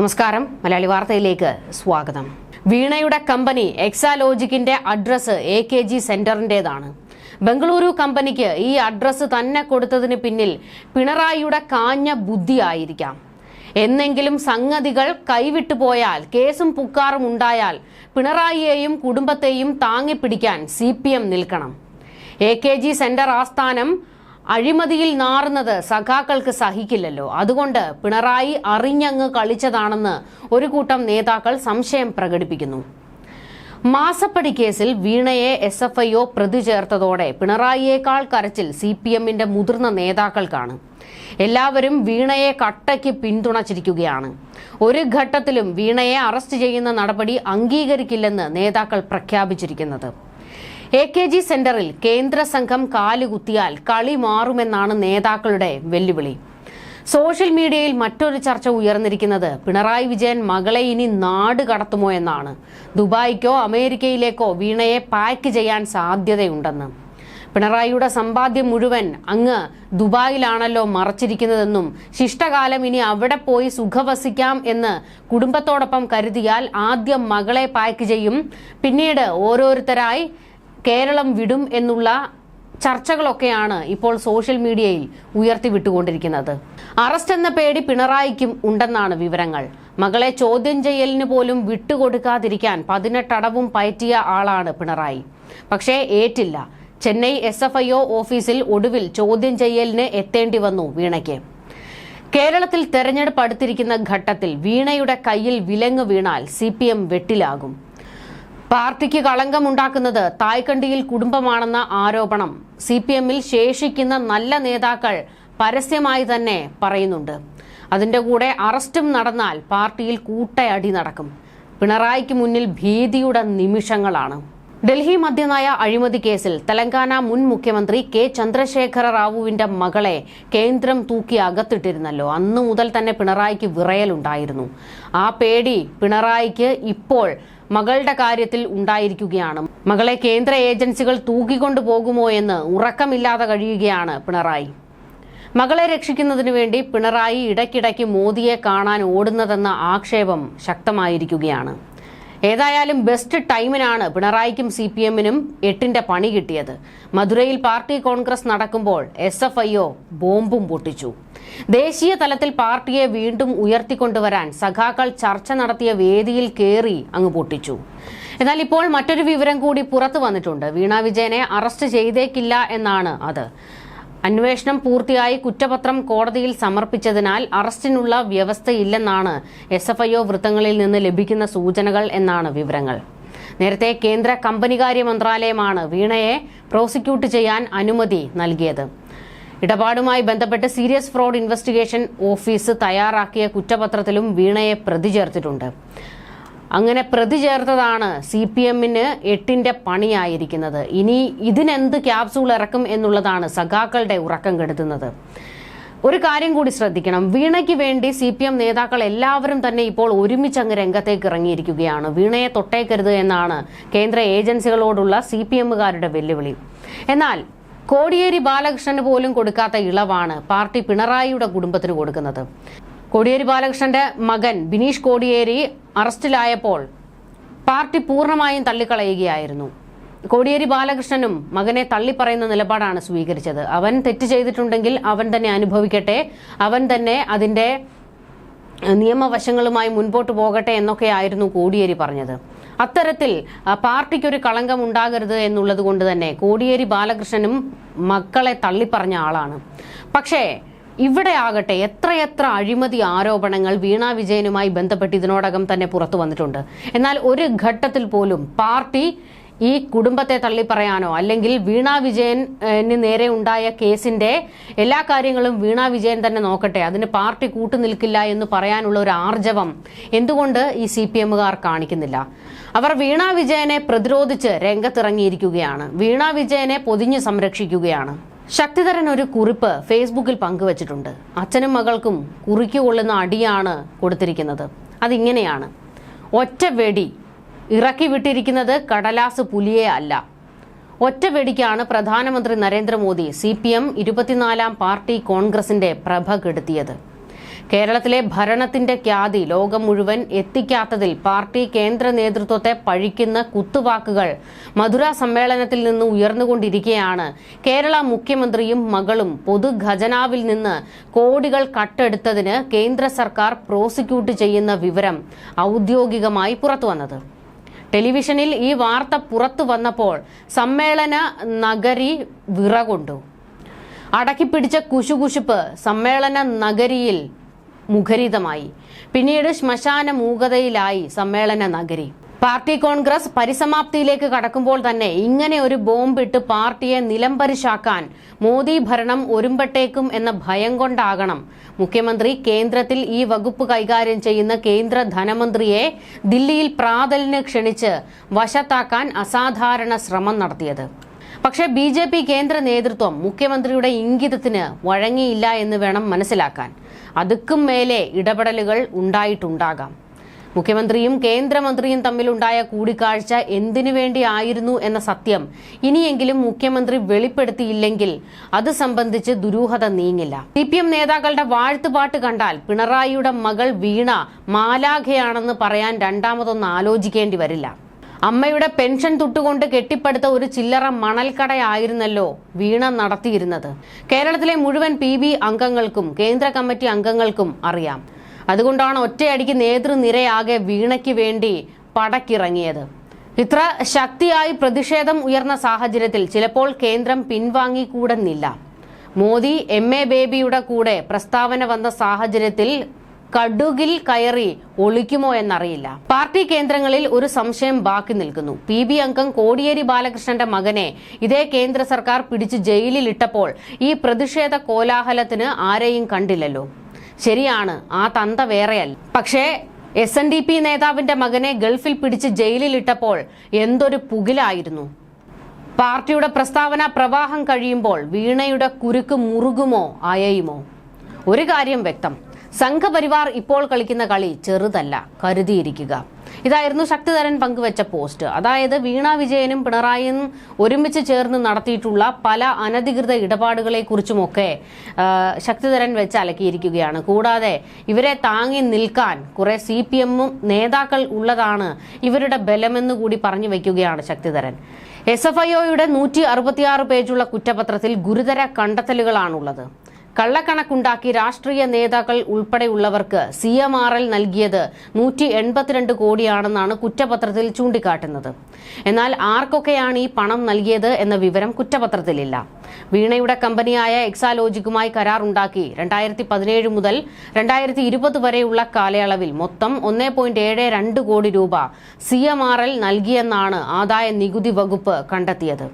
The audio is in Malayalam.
നമസ്കാരം. മലയാളി വാർത്തയിലേക്ക് സ്വാഗതം. വീണയുടെ കമ്പനി എക്സാലോജിക്കിന്റെ അഡ്രസ് എ കെ ജി സെന്ററിന്റേതാണ്. ബംഗളൂരു കമ്പനിക്ക് ഈ അഡ്രസ് തന്നെ കൊടുത്തതിന് പിന്നിൽ പിണറായിയുടെ കാഞ്ഞ ബുദ്ധിയായിരിക്കാം എന്നെങ്കിലും സംഗതികൾ കൈവിട്ടു പോയാൽ കേസും പുക്കാറും ഉണ്ടായാൽ പിണറായിയെയും കുടുംബത്തെയും താങ്ങിപ്പിടിക്കാൻ സി പി എം നിൽക്കണം. എ കെ ജി സെന്റർ ആസ്ഥാനം അഴിമതിയിൽ നാറുന്നത് സഖാക്കൾക്ക് സഹിക്കില്ലല്ലോ. അതുകൊണ്ട് പിണറായി അറിഞ്ഞങ്ങ് കളിച്ചതാണെന്ന് ഒരു കൂട്ടം നേതാക്കൾ സംശയം പ്രകടിപ്പിക്കുന്നു. മാസപ്പടി കേസിൽ വീണയെ എസ് എഫ് ഐ ഒ പ്രതി ചേർത്തതോടെ പിണറായിയേക്കാൾ കരച്ചിൽ സി പി എമ്മിന്റെ മുതിർന്ന നേതാക്കൾക്കാണ്. എല്ലാവരും വീണയെ കട്ടയ്ക്ക് പിന്തുണച്ചിരിക്കുകയാണ്. ഒരു ഘട്ടത്തിലും വീണയെ അറസ്റ്റ് ചെയ്യുന്ന നടപടി അംഗീകരിക്കില്ലെന്ന് നേതാക്കൾ പ്രഖ്യാപിച്ചിരിക്കുന്നത്. എ കെ ജി സെന്ററിൽ കേന്ദ്ര സംഘം കാലുകുത്തിയാൽ കളി മാറുമെന്നാണ് നേതാക്കളുടെ വെല്ലുവിളി. സോഷ്യൽ മീഡിയയിൽ മറ്റൊരു ചർച്ച ഉയർന്നിരിക്കുന്നത് പിണറായി വിജയൻ മകളെ ഇനി നാട് കടത്തുമോ എന്നാണ്. ദുബായിക്കോ അമേരിക്കയിലേക്കോ വീണയെ പാക്ക് ചെയ്യാൻ സാധ്യതയുണ്ടെന്ന്. പിണറായിയുടെ സമ്പാദ്യം മുഴുവൻ അങ്ങ് ദുബായിലാണല്ലോ മറച്ചിരിക്കുന്നതെന്നും ശിഷ്ടകാലം ഇനി അവിടെ പോയി സുഖവസിക്കാം എന്ന് കുടുംബത്തോടൊപ്പം കരുതിയാൽ ആദ്യം മകളെ പാക്ക് ചെയ്യും. പിന്നീട് ഓരോരുത്തരായി കേരളം വിടും എന്നുള്ള ചർച്ചകളൊക്കെയാണ് ഇപ്പോൾ സോഷ്യൽ മീഡിയയിൽ ഉയർത്തി വിട്ടുകൊണ്ടിരിക്കുന്നത് അറസ്റ്റ് എന്ന പേടി പിണറായിക്കും ഉണ്ടെന്നാണ് വിവരങ്ങൾ. മകളെ ചോദ്യം ചെയ്യലിന് പോലും വിട്ടുകൊടുക്കാതിരിക്കാൻ പതിനെട്ടടവും പയറ്റിയ ആളാണ് പിണറായി. പക്ഷേ ഏറ്റില്ല. Chennai S F I O ഓഫീസിൽ ഒടുവിൽ ചോദ്യം ചെയ്യലിന് എത്തേണ്ടി വന്നു വീണയ്ക്ക്. കേരളത്തിൽ തെരഞ്ഞെടുപ്പ് അടുത്തിരിക്കുന്ന ഘട്ടത്തിൽ വീണയുടെ കയ്യിൽ വിലങ്ങ് വീണാൽ സി പി എം വെട്ടിലാകും. പാർട്ടിക്ക് കളങ്കമുണ്ടാക്കുന്നത് തായ്കണ്ടിയിൽ കുടുംബമാണെന്ന ആരോപണം സി പി എമ്മിൽ ശേഷിക്കുന്ന നല്ല നേതാക്കൾ പരസ്യമായി തന്നെ പറയുന്നുണ്ട്. അതിന്റെ കൂടെ അറസ്റ്റും നടന്നാൽ പാർട്ടിയിൽ കൂട്ടയടി നടക്കും. പിണറായിക്ക് മുന്നിൽ ഭീതിയുടെ നിമിഷങ്ങളാണ്. ഡൽഹി മദ്യനയ അഴിമതി കേസിൽ തെലങ്കാന മുൻ മുഖ്യമന്ത്രി കെ ചന്ദ്രശേഖര റാവുവിന്റെ മകളെ കേന്ദ്രം തൂക്കി അകത്തിട്ടിരുന്നല്ലോ. അന്നു മുതൽ തന്നെ പിണറായിക്ക് വിറയലുണ്ടായിരുന്നു. ആ പേടി പിണറായിക്ക് ഇപ്പോൾ മകളുടെ കാര്യത്തിൽ ഉണ്ടായിരിക്കുകയാണ്. മകളെ കേന്ദ്ര ഏജൻസികൾ തൂക്കിക്കൊണ്ടു പോകുമോ എന്ന് ഉറക്കമില്ലാതെ കഴിയുകയാണ് പിണറായി. മകളെ രക്ഷിക്കുന്നതിനു വേണ്ടി പിണറായി ഇടയ്ക്കിടയ്ക്ക് മോദിയെ കാണാൻ ഓടുന്നതെന്ന ആക്ഷേപം ശക്തമായിരിക്കുകയാണ്. ഏതായാലും ബെസ്റ്റ് ടൈമിനാണ് പിണറായിക്കും സി പി എമ്മിനും എട്ടിന്റെ പണി കിട്ടിയത്. മധുരയിൽ പാർട്ടി കോൺഗ്രസ് നടക്കുമ്പോൾ എസ് എഫ് ഐ ഒ ബോംബും പൊട്ടിച്ചു. ദേശീയ തലത്തിൽ പാർട്ടിയെ വീണ്ടും ഉയർത്തിക്കൊണ്ടുവരാൻ സഖാക്കൾ ചർച്ച നടത്തിയ വേദിയിൽ കയറി അങ്ങ് പൊട്ടിച്ചു. എന്നാൽ ഇപ്പോൾ മറ്റൊരു വിവരം കൂടി പുറത്തു വന്നിട്ടുണ്ട്. വീണ വിജയനെ അറസ്റ്റ് ചെയ്തേക്കില്ല എന്നാണ് അത്. അന്വേഷണം പൂർത്തിയായി കുറ്റപത്രം കോടതിയിൽ സമർപ്പിച്ചതിനാൽ അറസ്റ്റിനുള്ള വ്യവസ്ഥയില്ലെന്നാണ് എസ് എഫ് ഐ ഒ വൃത്തങ്ങളിൽ നിന്ന് ലഭിക്കുന്ന സൂചനകൾ എന്നാണ് വിവരങ്ങൾ. നേരത്തെ കേന്ദ്ര കമ്പനികാര്യ മന്ത്രാലയമാണ് വീണയെ പ്രോസിക്യൂട്ട് ചെയ്യാൻ അനുമതി നൽകിയത്. ഇടപാടുമായി ബന്ധപ്പെട്ട് സീരിയസ് ഫ്രോഡ് ഇൻവെസ്റ്റിഗേഷൻ ഓഫീസ് തയ്യാറാക്കിയ കുറ്റപത്രത്തിലും വീണയെ പ്രതി ചേർത്തിട്ടുണ്ട്. അങ്ങനെ പ്രതി ചേർത്തതാണ് സി പി എമ്മിന് എട്ടിന്റെ പണിയായിരിക്കുന്നത്. ഇനി ഇതിനെന്ത് ക്യാപ്സൂൾ ഇറക്കും എന്നുള്ളതാണ് സഖാക്കളുടെ ഉറക്കം കെടുത്തുന്നത്. ഒരു കാര്യം കൂടി ശ്രദ്ധിക്കണം. വീണയ്ക്ക് വേണ്ടി സി പി എം നേതാക്കൾ എല്ലാവരും തന്നെ ഇപ്പോൾ ഒരുമിച്ച് അങ്ങ് രംഗത്തേക്ക് ഇറങ്ങിയിരിക്കുകയാണ്. വീണയെ തൊട്ടേക്കരുത് എന്നാണ് കേന്ദ്ര ഏജൻസികളോടുള്ള സി പി എമ്മുകാരുടെ വെല്ലുവിളി. എന്നാൽ കോടിയേരി ബാലകൃഷ്ണന് പോലും കൊടുക്കാത്ത ഇളവാണ് പാർട്ടി പിണറായിയുടെ കുടുംബത്തിന് കൊടുക്കുന്നത്. കോടിയേരി ബാലകൃഷ്ണന്റെ മകൻ ബിനീഷ് കോടിയേരി അറസ്റ്റിലായപ്പോൾ പാർട്ടി പൂർണമായും തള്ളിക്കളയുകയായിരുന്നു. കോടിയേരി ബാലകൃഷ്ണനും മകനെ തള്ളിപ്പറയുന്ന നിലപാടാണ് സ്വീകരിച്ചത്. അവൻ തെറ്റ് ചെയ്തിട്ടുണ്ടെങ്കിൽ അവൻ തന്നെ അനുഭവിക്കട്ടെ അവൻ തന്നെ അതിന്റെ നിയമവശങ്ങളുമായി മുൻപോട്ട് പോകട്ടെ എന്നൊക്കെയായിരുന്നു കോടിയേരി പറഞ്ഞത്. അത്തരത്തിൽ പാർട്ടിക്കൊരു കളങ്കം ഉണ്ടാകരുത് എന്നുള്ളത് കൊണ്ട് തന്നെ കോടിയേരി ബാലകൃഷ്ണനും മക്കളെ തള്ളിപ്പറഞ്ഞ ആളാണ്. പക്ഷേ ഇവിടെ ആകട്ടെ എത്രയെത്ര അഴിമതി ആരോപണങ്ങൾ വീണ വിജയനുമായി ബന്ധപ്പെട്ട് ഇതിനോടകം തന്നെ പുറത്തു വന്നിട്ടുണ്ട്. എന്നാൽ ഒരു ഘട്ടത്തിൽ പോലും പാർട്ടി ഈ കുടുംബത്തെ തള്ളിപ്പറയാനോ അല്ലെങ്കിൽ വീണ വിജയന് നേരെ ഉണ്ടായ കേസിന്റെ എല്ലാ കാര്യങ്ങളും വീണ വിജയൻ തന്നെ നോക്കട്ടെ. അതിന് പാർട്ടി കൂട്ടുനിൽക്കില്ല എന്ന് പറയാനുള്ള ഒരു ആർജവം എന്തുകൊണ്ട് ഈ സി പി എമ്മുകാർ കാണിക്കുന്നില്ല? അവർ വീണ വിജയനെ പ്രതിരോധിച്ച് രംഗത്തിറങ്ങിയിരിക്കുകയാണ്. വീണ വിജയനെ പൊതിഞ്ഞ് സംരക്ഷിക്കുകയാണ്. ശക്തിധരൻ ഒരു കുറിപ്പ് ഫേസ്ബുക്കിൽ പങ്കുവച്ചിട്ടുണ്ട്. അച്ഛനും മകൾക്കും കുറിക്കുകൊള്ളുന്ന അടിയാണ് കൊടുത്തിരിക്കുന്നത്. അതിങ്ങനെയാണ്. ഒറ്റ വെടി ഇറക്കി വിട്ടിരിക്കുന്നത് കടലാസ് പുലിയെ അല്ല. ഒറ്റ വെടിക്കാണ് പ്രധാനമന്ത്രി നരേന്ദ്രമോദി സി പി എം ഇരുപത്തിനാലാം പാർട്ടി കോൺഗ്രസിന്റെ പ്രഭ കെടുത്തിയത്. കേരളത്തിലെ ഭരണത്തിന്റെ ഖ്യാതി ലോകം മുഴുവൻ എത്തിക്കാത്തതിൽ പാർട്ടി കേന്ദ്ര നേതൃത്വത്തെ പഴിക്കുന്ന കുത്തുവാക്കുകൾ മധുര സമ്മേളനത്തിൽ നിന്ന് ഉയർന്നുകൊണ്ടിരിക്കെയാണ്. കേരള മുഖ്യമന്ത്രിയും മകളും പൊതുഖജനാവിൽ നിന്ന് കോടികൾ കട്ടെടുത്തതിന് കേന്ദ്ര സർക്കാർ പ്രോസിക്യൂട്ട് ചെയ്യുന്ന വിവരം ഔദ്യോഗികമായി പുറത്തുവന്നത്. ടെലിവിഷനിൽ ഈ വാർത്ത പുറത്തു വന്നപ്പോൾ സമ്മേളന നഗരി വിറകൊണ്ടു. അടക്കിപ്പിടിച്ച കുശുകുശുപ്പ് സമ്മേളന നഗരിയിൽ മുഖരിതമായി. പിന്നീട് ശ്മശാന മൂകതയിലായി സമ്മേളന നഗരി. പാർട്ടി കോൺഗ്രസ് പരിസമാപ്തിയിലേക്ക് കടക്കുമ്പോൾ തന്നെ ഇങ്ങനെ ഒരു ബോംബിട്ട് പാർട്ടിയെ നിലംപരിശാക്കാൻ മോദി ഭരണം ഒരുമ്പട്ടേക്കും എന്ന ഭയം കൊണ്ടാകണം. മുഖ്യമന്ത്രി കേന്ദ്രത്തിൽ ഈ വകുപ്പ് കൈകാര്യം ചെയ്യുന്ന കേന്ദ്ര ധനമന്ത്രിയെ ദില്ലിയിൽ പ്രാതലിന് ക്ഷണിച്ച് വശത്താക്കാൻ അസാധാരണ ശ്രമം നടത്തിയത്. പക്ഷേ ബി ജെ പി കേന്ദ്ര നേതൃത്വം മുഖ്യമന്ത്രിയുടെ ഇംഗിതത്തിന് വഴങ്ങിയില്ല എന്ന് വേണം മനസ്സിലാക്കാൻ. അതുക്കും മേലെ ഇടപെടലുകൾ ഉണ്ടായിട്ടുണ്ടാകാം. മുഖ്യമന്ത്രിയും കേന്ദ്രമന്ത്രിയും തമ്മിലുണ്ടായ കൂടിക്കാഴ്ച എന്തിനു വേണ്ടിയായിരുന്നു എന്ന സത്യം ഇനിയെങ്കിലും മുഖ്യമന്ത്രി വെളിപ്പെടുത്തിയില്ലെങ്കിൽ അത് സംബന്ധിച്ച് ദുരൂഹത നീങ്ങില്ല. സി പി എം നേതാക്കളുടെ വാഴ്ത്തുപാട്ട് കണ്ടാൽ പിണറായിയുടെ മകൾ വീണ മാലാഖയാണെന്ന് പറയാൻ രണ്ടാമതൊന്ന് ആലോചിക്കേണ്ടി വരില്ല. അമ്മയുടെ പെൻഷൻ തുട്ടുകൊണ്ട് കെട്ടിപ്പടുത്ത ഒരു ചില്ലറ മണൽക്കടയായിരുന്നല്ലോ വീണ നടത്തിയിരുന്നത്. കേരളത്തിലെ മുഴുവൻ പി ബി അംഗങ്ങൾക്കും കേന്ദ്ര കമ്മിറ്റി അംഗങ്ങൾക്കും അറിയാം. അതുകൊണ്ടാണ് ഒറ്റയടിക്ക് നേതൃനിരയാകെ വീണയ്ക്ക് വേണ്ടി പടക്കിറങ്ങിയത്. ഇത്ര ശക്തിയായി പ്രതിഷേധം ഉയർന്ന സാഹചര്യത്തിൽ ചിലപ്പോൾ കേന്ദ്രം പിൻവാങ്ങിക്കൂടുന്നില്ല. മോദി എം എ ബേബിയുടെ കൂടെ പ്രസ്താവന വന്ന സാഹചര്യത്തിൽ കടുകിൽ കയറി ഒളിക്കുമോ എന്നറിയില്ല. പാർട്ടി കേന്ദ്രങ്ങളിൽ ഒരു സംശയം ബാക്കി നിൽക്കുന്നു. പി. ബി. അംഗം കോടിയേരി ബാലകൃഷ്ണന്റെ മകനെ ഇതേ കേന്ദ്ര സർക്കാർ പിടിച്ച് ജയിലിലിട്ടപ്പോൾ ഈ പ്രതിഷേധ കോലാഹലത്തിന് ആരെയും കണ്ടില്ലല്ലോ. ശരിയാണ് ആ തന്ത വേറെയല്ല. പക്ഷേ എസ് എൻ ഡി പി നേതാവിന്റെ മകനെ ഗൾഫിൽ പിടിച്ച് ജയിലിലിട്ടപ്പോൾ എന്തൊരു പുകിലായിരുന്നു. പാർട്ടിയുടെ പ്രസ്താവന പ്രവാഹം കഴിയുമ്പോൾ വീണയുടെ കുരുക്ക് മുറുകുമോ അയയുമോ? ഒരു കാര്യം വ്യക്തം. സംഘപരിവാർ ഇപ്പോൾ കളിക്കുന്ന കളി ചെറുതല്ല കരുതിയിരിക്കുക. ഇതായിരുന്നു ശക്തിധരൻ പങ്കുവച്ച പോസ്റ്റ്. അതായത് വീണ വിജയനും പിണറായിയും ഒരുമിച്ച് ചേർന്ന് നടത്തിയിട്ടുള്ള പല അനധികൃത ഇടപാടുകളെ കുറിച്ചുമൊക്കെ ശക്തിധരൻ വെച്ച് അലക്കിയിരിക്കുകയാണ്. കൂടാതെ ഇവരെ താങ്ങി നിൽക്കാൻ കുറെ സി പി എമ്മും നേതാക്കൾ ഉള്ളതാണ് ഇവരുടെ ബലമെന്ന് കൂടി പറഞ്ഞു വയ്ക്കുകയാണ് ശക്തിധരൻ. എസ് എഫ് ഐ ഒയുടെ നൂറ്റി അറുപത്തിയാറ് പേജുള്ള കുറ്റപത്രത്തിൽ ഗുരുതര കണ്ടെത്തലുകളാണുള്ളത്. കള്ളക്കണക്കുണ്ടാക്കി രാഷ്ട്രീയ നേതാക്കൾ ഉൾപ്പെടെയുള്ളവർക്ക് സി എം ആർ എൽ നൽകിയത് നൂറ്റി എൺപത്തിരണ്ട് കോടിയാണെന്നാണ് കുറ്റപത്രത്തിൽ ചൂണ്ടിക്കാട്ടുന്നത്. എന്നാൽ ആർക്കൊക്കെയാണ് ഈ പണം നൽകിയത് എന്ന വിവരം കുറ്റപത്രത്തിലില്ല. വീണയുടെ കമ്പനിയായ എക്സാലോജിക്കുമായി കരാർ ഉണ്ടാക്കി രണ്ടായിരത്തി പതിനേഴ് മുതൽ രണ്ടായിരത്തി ഇരുപത് വരെയുള്ള കാലയളവിൽ മൊത്തം ഒന്നേ പോയിന്റ് ഏഴ് രണ്ട് കോടി രൂപ സി എം ആർ എൽ നൽകിയെന്നാണ് ആദായ നികുതി വകുപ്പ് കണ്ടെത്തിയത്.